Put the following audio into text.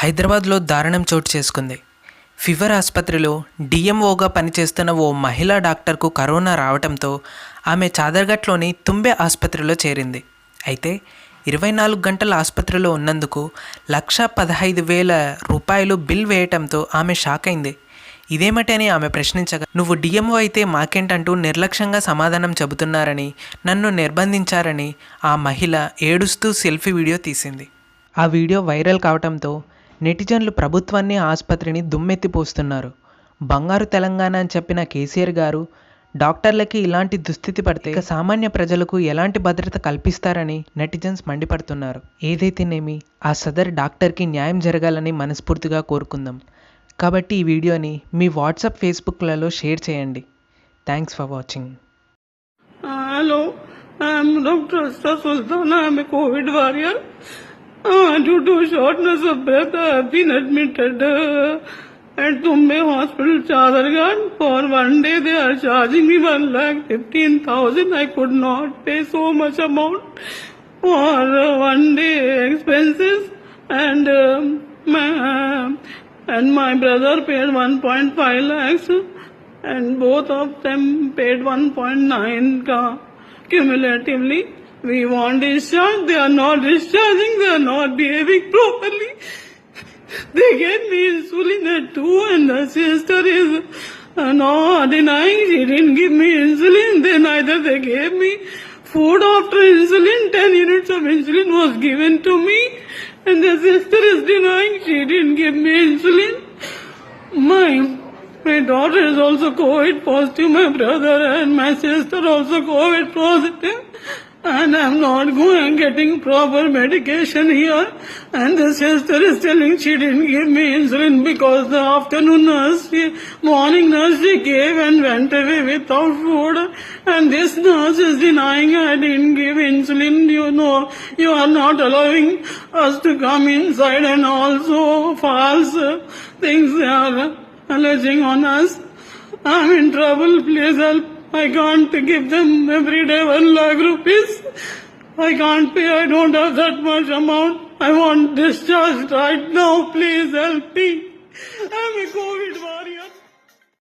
హైదరాబాద్లో దారుణం చోటు చేసుకుంది. ఫీవర్ ఆసుపత్రిలో డిఎంఓగా పనిచేస్తున్న ఓ మహిళా డాక్టర్కు కరోనా రావడంతో ఆమె చాదర్ఘట్లోని తుంబే ఆసుపత్రిలో చేరింది. అయితే ఇరవై నాలుగు గంటల ఆసుపత్రిలో ఉన్నందుకు లక్ష పదహైదు వేల రూపాయలు బిల్ వేయటంతో ఆమె షాక్ అయింది. ఇదేమిటని ఆమె ప్రశ్నించగా నువ్వు డిఎంఓ అయితే మాకేంటంటూ నిర్లక్ష్యంగా సమాధానం చెబుతున్నారని నన్ను నిర్బంధించారని ఆ మహిళ ఏడుస్తూ సెల్ఫీ వీడియో తీసింది. ఆ వీడియో వైరల్ కావడంతో నెటిజన్లు ప్రభుత్వాన్ని ఆసుపత్రిని దుమ్మెత్తిపోస్తున్నారు బంగారు తెలంగాణ అని చెప్పిన కేసీఆర్ గారు డాక్టర్లకి ఇలాంటి దుస్థితి పడితే ఇక సామాన్య ప్రజలకు ఎలాంటి భద్రత కల్పిస్తారని నెటిజన్స్ మండిపడుతున్నారు. ఏదైతేనేమి ఆ సదర్ డాక్టర్కి న్యాయం జరగాలని మనస్ఫూర్తిగా కోరుకుందాం. కాబట్టి ఈ వీడియోని మీ వాట్సాప్ ఫేస్బుక్లలో షేర్ చేయండి. Thanks for watching. Hello hello, I'm Dr. Uh, due to shortness of breath, I have been admitted uh, at Tumbe Hospital, Chadargarh. For one day, they are charging me one lakh fifteen thousand. I could not pay so much amount for uh, one day expenses, and um, my, and my brother paid 1.5 lakhs and both of them paid 1.9 ka cumulatively. We want discharge, they are not discharging, they are not behaving properly. They gave me insulin at 2 and the sister is uh, denying she didn't give me insulin. Then either they gave me food after insulin, 10 units of insulin was given to me and the sister is denying she didn't give me insulin. My my daughter is also COVID positive, my brother and my sister also COVID positive. And I'm not going getting proper medication here. And the sister is telling she didn't give me insulin because the afternoon nurse, she, morning nurse she gave and went away without food. And this nurse is denying I didn't give insulin. You know, you are not allowing us to come inside and also false things they are alleging on us. I'm in trouble, please help. I can't give them every day one lakh rupees. I can't pay, I don't have that much amount. I want discharge right now, please help me. I'm a COVID warrior.